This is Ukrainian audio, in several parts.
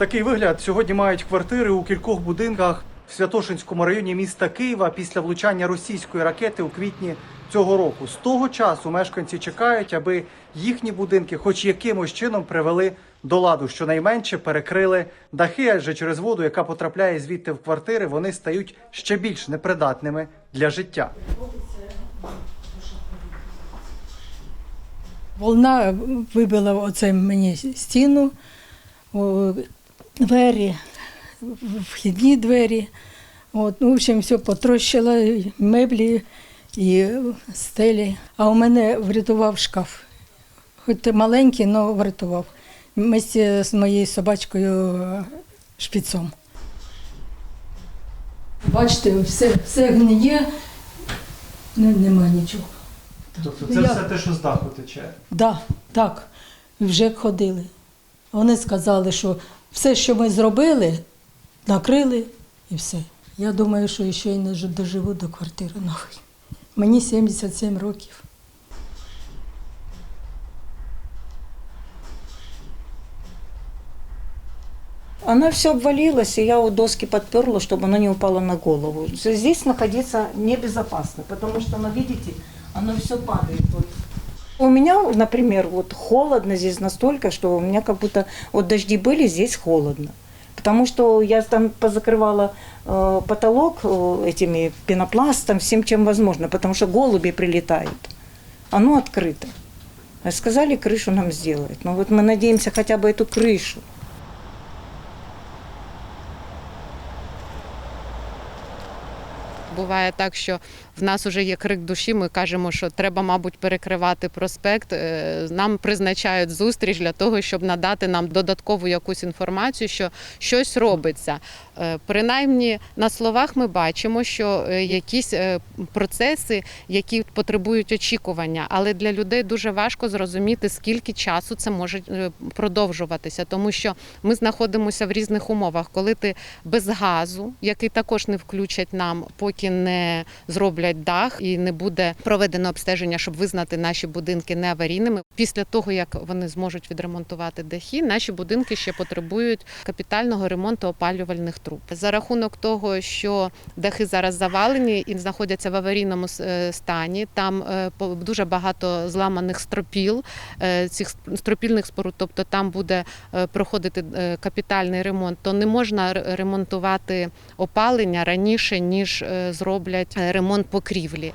Такий вигляд сьогодні мають квартири у кількох будинках в Святошинському районі міста Києва після влучання російської ракети у квітні цього року. З того часу мешканці чекають, аби їхні будинки, хоч якимось чином, привели до ладу, щонайменше перекрили дахи, адже через воду, яка потрапляє звідти в квартири, вони стають ще більш непридатними для життя. Волна вибила оце мені стіну, двері, вхідні двері. От, ну, в общем, все потрощило, і меблі і стелі. А у мене врятував шкаф. Хоч маленький, але врятував. Вместе з моєю собачкою е, шпіцом. Бачите, все, все гниє, не, нема нічого. Тобто це все те, що з даху тече. Да, так, вже ходили. Вони сказали, що все, що ми зробили, накрили і все. Я думаю, що ще й не доживу до квартири нової. Мені 77 років. Она все обвалилась, и я у доски подперла, чтобы она не упала на голову. Здесь находиться небезопасно, потому что, ну, видите, оно все падает. Вот. У меня, например, вот холодно здесь настолько, что у меня как будто вот дожди были, здесь холодно. Потому что я там позакрывала э, потолок э, этими пенопластом, всем чем возможно, потому что голуби прилетают. Оно открыто. Сказали, крышу нам сделают. Но вот мы надеемся хотя бы эту крышу. Буває так, що в нас вже є крик душі. Ми кажемо, що треба, мабуть, перекривати проспект. Е, Нам призначають зустріч для того, щоб надати нам додаткову якусь інформацію, що щось робиться. Е, Принаймні на словах ми бачимо, що е, якісь процеси, які потребують очікування, але для людей дуже важко зрозуміти, скільки часу це може продовжуватися, тому що ми знаходимося в різних умовах, коли ти без газу, який також не включать нам, поки не зроблять дах і не буде проведено обстеження, щоб визнати наші будинки не аварійними. Після того як вони зможуть відремонтувати дахи, наші будинки ще потребують капітального ремонту опалювальних труб. За рахунок того, що дахи зараз завалені і знаходяться в аварійному е, стані, там е, дуже багато зламаних стропіл е, цих стропільних споруд, тобто там буде проходити капітальний ремонт, то не можна ремонтувати опалення раніше ніж зроблять е, ремонт покрівлі.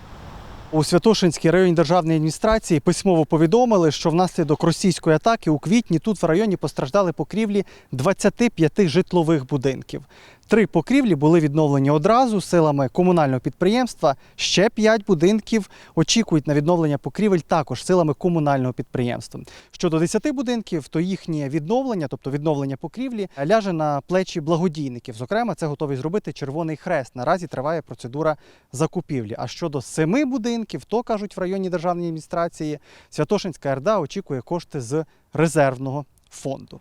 У Святошинській районній державній адміністрації письмово повідомили, що внаслідок російської атаки у квітні тут в районі постраждали покрівлі 25 житлових будинків. Три покрівлі були відновлені одразу силами комунального підприємства. Ще п'ять будинків очікують на відновлення покрівель також силами комунального підприємства. Щодо 10 будинків, то їхнє відновлення, тобто відновлення покрівлі, ляже на плечі благодійників. Зокрема, це готовий зробити Червоний Хрест. Наразі триває процедура закупівлі. А щодо семи будинків, то кажуть в районній державній адміністрації, Святошинська РДА очікує кошти з резервного фонду.